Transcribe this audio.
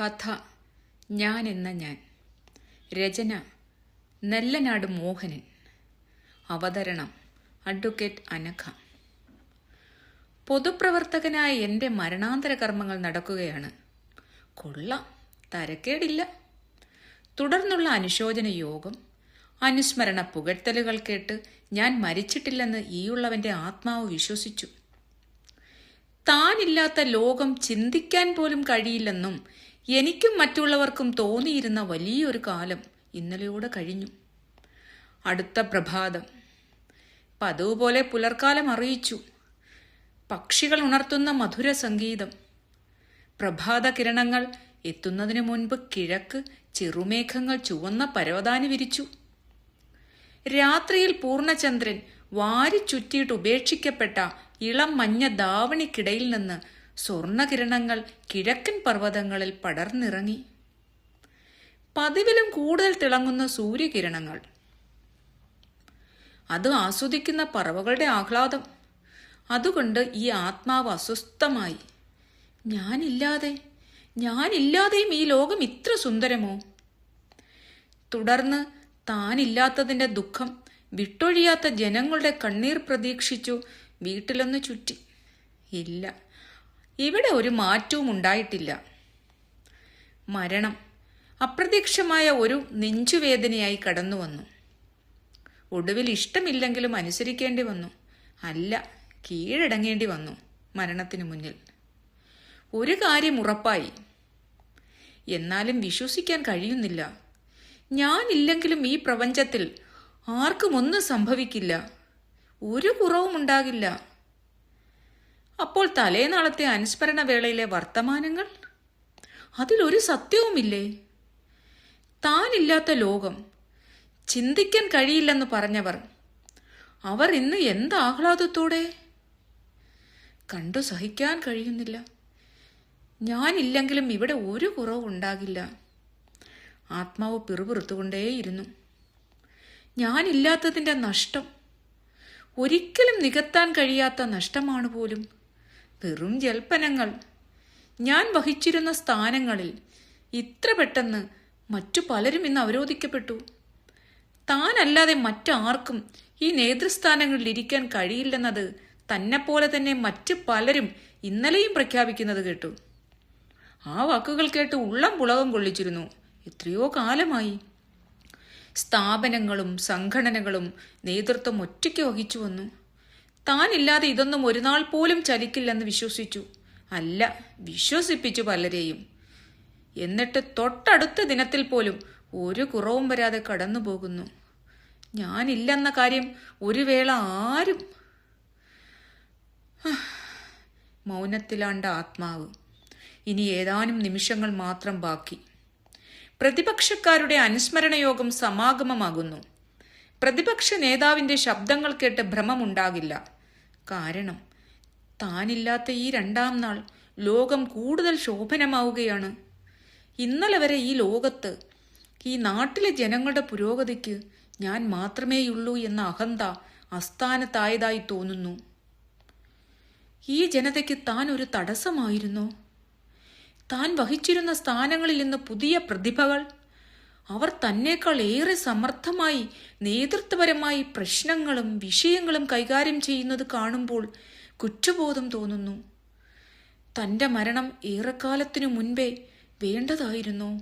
കഥ ഞാൻ എന്ന ഞാൻ. രചന നെല്ലനാട് മോഹനൻ. അവതരണം അഡ്വക്കേറ്റ് അനഘ. പൊതുപ്രവർത്തകനായ എന്റെ മരണാന്തര കർമ്മങ്ങൾ നടക്കുകയാണ്. കൊള്ള തരക്കേടില്ല. തുടർന്നുള്ള അനുശോചന യോഗം അനുസ്മരണ പുകഴ്ത്തലുകൾ കേട്ട് ഞാൻ മരിച്ചിട്ടില്ലെന്ന് ഈയുള്ളവന്റെ ആത്മാവ് വിശ്വസിച്ചു. താനില്ലാത്ത ലോകം ചിന്തിക്കാൻ പോലും കഴിയില്ലെന്നും എനിക്കും മറ്റുള്ളവർക്കും തോന്നിയിരുന്ന വലിയൊരു കാലം ഇന്നലെയോടെ കഴിഞ്ഞു. അടുത്ത പ്രഭാതം. പതിവ് പോലെ പുലർക്കാലം അറിയിച്ചു. പക്ഷികൾ ഉണർത്തുന്ന മധുര സംഗീതം. പ്രഭാത കിരണങ്ങൾ എത്തുന്നതിനു മുൻപ് കിഴക്ക് ചെറുമേഘങ്ങൾ ചുവന്ന പരവതാനി വിരിച്ചു. രാത്രിയിൽ പൂർണചന്ദ്രൻ വാരി ചുറ്റിയിട്ട് ഉപേക്ഷിക്കപ്പെട്ട ഇളം മഞ്ഞ ദാവണിക്കിടയിൽ നിന്ന് സ്വർണകിരണങ്ങൾ കിഴക്കൻ പർവതങ്ങളിൽ പടർന്നിറങ്ങി. പതിവിലും കൂടുതൽ തിളങ്ങുന്ന സൂര്യകിരണങ്ങൾ. അത് ആസ്വദിക്കുന്ന പറവകളുടെ ആഹ്ലാദം. അതുകൊണ്ട് ഈ ആത്മാവ് അസ്വസ്ഥമായി. ഞാനില്ലാതെ ഞാനില്ലാതെയും ഈ ലോകം ഇത്ര സുന്ദരമോ? തുടർന്ന് താനില്ലാത്തതിന്റെ ദുഃഖം വിട്ടൊഴിയാത്ത ജനങ്ങളുടെ കണ്ണീർ പ്രതീക്ഷിച്ചു വീട്ടിലൊന്ന് ചുറ്റി. ഇല്ല. ഇവിടെ ഒരു മാറ്റവും ഉണ്ടായിട്ടില്ല. മരണം അപ്രത്യക്ഷമായ ഒരു നെഞ്ചുവേദനയായി കടന്നു വന്നു. ഒടുവിൽ ഇഷ്ടമില്ലെങ്കിലും അനുസരിക്കേണ്ടി വന്നു. അല്ല കീഴടങ്ങേണ്ടി വന്നു മരണത്തിന് മുന്നിൽ. ഒരു കാര്യം ഉറപ്പായി. എന്നാലും വിശ്വസിക്കാൻ കഴിയുന്നില്ല. ഞാനില്ലെങ്കിലും ഈ പ്രപഞ്ചത്തിൽ ആർക്കും ഒന്നും സംഭവിക്കില്ല. ഒരു കുറവും ഉണ്ടാകില്ല അപ്പോൾ തലേനാളത്തെ അനുസ്മരണ വേളയിലെ വർത്തമാനങ്ങൾ? അതിലൊരു സത്യവുമില്ലേ? താനില്ലാത്ത ലോകം ചിന്തിക്കാൻ കഴിയില്ലെന്ന് പറഞ്ഞവർ അവർ ഇന്ന് എന്ത് ആഹ്ലാദത്തോടെ? കണ്ടു സഹിക്കാൻ കഴിയുന്നില്ല. ഞാനില്ലെങ്കിലും ഇവിടെ ഒരു കുറവുണ്ടാകില്ല ആത്മാവ് പിറുപിറുത്തുകൊണ്ടേയിരുന്നു. ഞാനില്ലാത്തതിന്റെ നഷ്ടം ഒരിക്കലും നികത്താൻ കഴിയാത്ത നഷ്ടമാണ് പോലും. വെറും ജൽപ്പനങ്ങൾ. ഞാൻ വഹിച്ചിരുന്ന സ്ഥാനങ്ങളിൽ ഇത്ര പെട്ടെന്ന് മറ്റു പലരും ഇന്ന് അവരോധിക്കപ്പെട്ടു. താനല്ലാതെ മറ്റാർക്കും ഈ നേതൃസ്ഥാനങ്ങളിൽ ഇരിക്കാൻ കഴിയില്ലെന്നത് തന്നെപ്പോലെ തന്നെ മറ്റ് പലരും ഇന്നലെയും പ്രഖ്യാപിക്കുന്നത് കേട്ടു. ആ വാക്കുകൾ കേട്ട് ഉള്ളം പുളകം കൊള്ളിച്ചിരുന്നു. എത്രയോ കാലമായി. സ്ഥാപനങ്ങളും സംഘടനകളും നേതൃത്വം ഒറ്റയ്ക്ക് വഹിച്ചു വന്നു. താനില്ലാതെ ഇതൊന്നും ഒരു നാൾ പോലും ചലിക്കില്ലെന്ന് വിശ്വസിച്ചു. അല്ല വിശ്വസിപ്പിച്ചു പലരെയും. എന്നിട്ട് തൊട്ടടുത്ത ദിനത്തിൽ പോലും ഒരു കുറവും വരാതെ കടന്നു പോകുന്നു ഞാനില്ലെന്ന കാര്യം ഒരു വേള ആരും മൗനത്തിലാണ്ട ആത്മാവ്. ഇനി ഏതാനും നിമിഷങ്ങൾ മാത്രം ബാക്കി. പ്രതിപക്ഷക്കാരുടെ അനുസ്മരണയോഗം സമാഗമമാകുന്നു. പ്രതിപക്ഷ നേതാവിന്റെ ശബ്ദങ്ങൾ കേട്ട് ഭ്രമമുണ്ടാകില്ല. കാരണം താനില്ലാത്ത ഈ രണ്ടാം നാൾ ലോകം കൂടുതൽ ശോഭനമാവുകയാണ്. ഇന്നലെ വരെ ഈ ലോകത്ത് ഈ നാട്ടിലെ ജനങ്ങളുടെ പുരോഗതിക്ക് ഞാൻ മാത്രമേയുള്ളൂ എന്ന അഹന്ത അസ്ഥാനത്തായതായി തോന്നുന്നു. ഈ ജനതയ്ക്ക് താൻ ഒരു തടസ്സമായിരുന്നോ? താൻ വഹിച്ചിരുന്ന സ്ഥാനങ്ങളിൽ നിന്ന് പുതിയ പ്രതിഭകൾ അവർ തന്നേക്കാൾ ഏറെ സമർത്ഥമായി നേതൃത്വപരമായി പ്രശ്നങ്ങളും വിഷയങ്ങളും കൈകാര്യം ചെയ്യുന്നത് കാണുമ്പോൾ കുറ്റബോധം തോന്നുന്നു. തന്റെ മരണം ഏറെക്കാലത്തിനു മുൻപേ വേണ്ടതായിരുന്നോ.